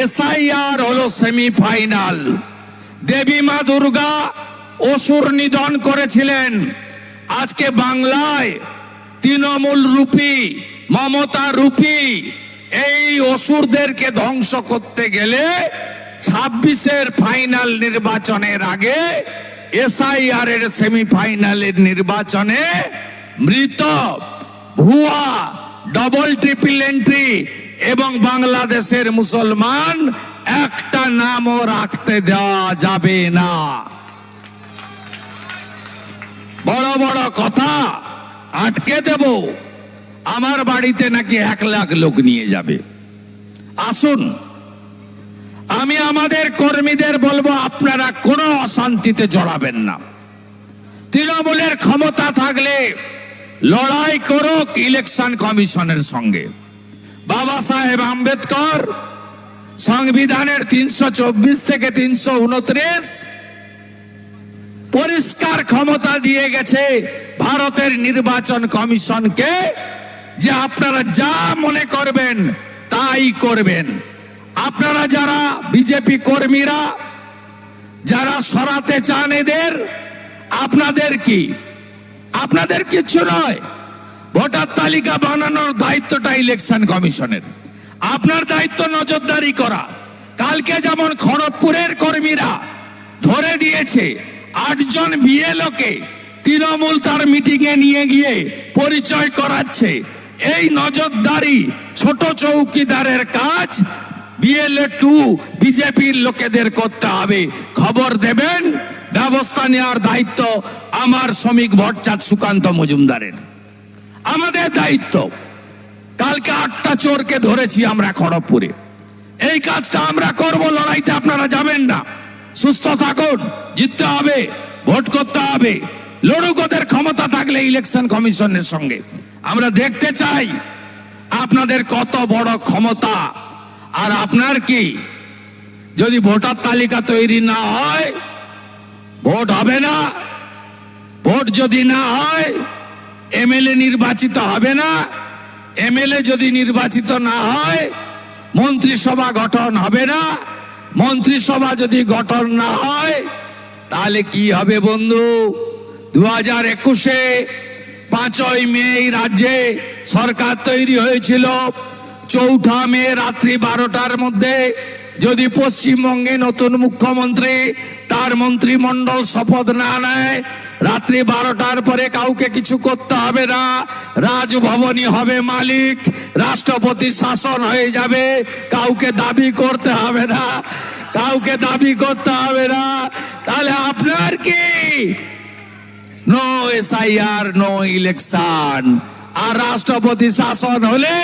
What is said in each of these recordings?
SIR হলো semifinal দেবী মা দুর্গা অসুর নিধন করেছিলেন। আজকে বাংলায় তৃণমূল রূপী, মমতা রূপী এই অসুরদেরকে ধ্বংস করতে গেলে ছাব্বিশের ফাইনাল নির্বাচনের আগে এসআইআর এর সেমিফাইনালের নির্বাচনে মৃত ভুয়া ডবল ট্রিপল এন্ট্রি এবং বাংলাদেশের মুসলমান একটা নামও রাখতে দেওয়া যাবে না। বড় বড় কথা, আটকে দেব। আমার বাড়িতে নাকি এক লাখ লোক নিয়ে যাবে। আসুন, আমি আমাদের কর্মীদের বলব, আপনারা কোনো অশান্তিতে জড়াবেন না। তৃণমূলের ক্ষমতা থাকলে লড়াই করুক ইলেকশন কমিশনের সঙ্গে। বাবা সাহেব আম্বেদকর, সংবিধানের তিনশো চব্বিশ থেকে তিনশো উনত্রিশ পরিষ্কার ক্ষমতা দিয়ে গেছে ভারতের নির্বাচন কমিশনকে যে আপনারা যা মনে করবেন তাই করবেন। আপনারা যারা বিজেপি কর্মীরা, যারা সরাতে চান এদের, আপনাদের কি? আপনাদের কিচ্ছু নয়। ভোটার তালিকা বানানোর দায়িত্বটা ইলেকশন কমিশনের। আপনার দায়িত্ব নজরদারি করা। কালকে যেমন খড়গপুরের কর্মীরা ধরে দিয়েছে, আটজন বিএলওকে তৃণমূল তার মিটিং এ নিয়ে গিয়ে পরিচয় করাচ্ছে। এই নজরদারি ছোট চৌকিদারের কাজ। বিএলএ টু বিজেপির লোকেদের করতে হবে। খবর দেবেন, ব্যবস্থা নেওয়ার দায়িত্ব আমার শ্রমিক ভট্টাচ সুকান্ত মজুমদারের। আমাদের দায়িত্ব। কালকে আটটা চোরকে ধরেছি আমরা খড়গপুরে। এই কাজটা আমরা করব, লড়াইতে আপনারা যাবেন না। সুস্থ থাকুন, জিততে হবে, ভোট করতে হবে। লড়ুক ওদের ক্ষমতা থাকলে ইলেকশন কমিশনের সঙ্গে। আমরা দেখতে চাই আপনাদের কত বড় ক্ষমতা। আর আপনার কি? যদি ভোটার তালিকা তৈরি না হয়, ভোট হবে না। ভোট যদি না হয় এমএলএ নির্বাচিত হবে না। এমএলএ যদি নির্বাচিত না হয়, মন্ত্রিসভা গঠন হবে না। মন্ত্রিসভা যদি গঠন না হয়, তাহলে কি হবে বন্ধু? দু হাজার একুশে পাঁচই মে রাজ্যে সরকার তৈরি হয়েছিল। চৌঠা মে রাত্রি বারোটার মধ্যে যদি পশ্চিমবঙ্গে নতুন মুখ্যমন্ত্রী, তার মন্ত্রিমণ্ডল শপথ না নেয় রাত্রি বারোটার পরে কাউকে কিছু করতে হবে না। রাজভবনই হবে মালিক। রাষ্ট্রপতি শাসন হয়ে যাবে। কাউকে দাবি করতে হবে না। কাউকে দাবি করতে হবে না। তাহলে আপনার কি? নো এসআইআর নো ইলেকশন আর রাষ্ট্রপতি শাসন হলে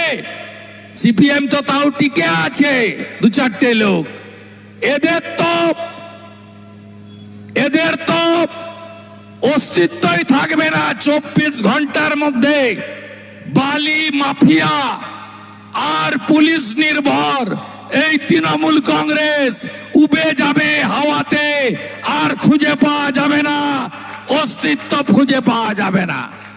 সিপিএম তো তাও টিকে আছে, দু চারটে লোক। এদের তো অস্তিত্বই থাকবে না চব্বিশ ঘণ্টার মধ্যে। বালি, মাফিয়া আর পুলিশ নির্ভর। এই তৃণমূল কংগ্রেস উবে যাবে হাওয়াতে, আর খুঁজে পাওয়া যাবে না, অস্তিত্ব খুঁজে পাওয়া যাবে না।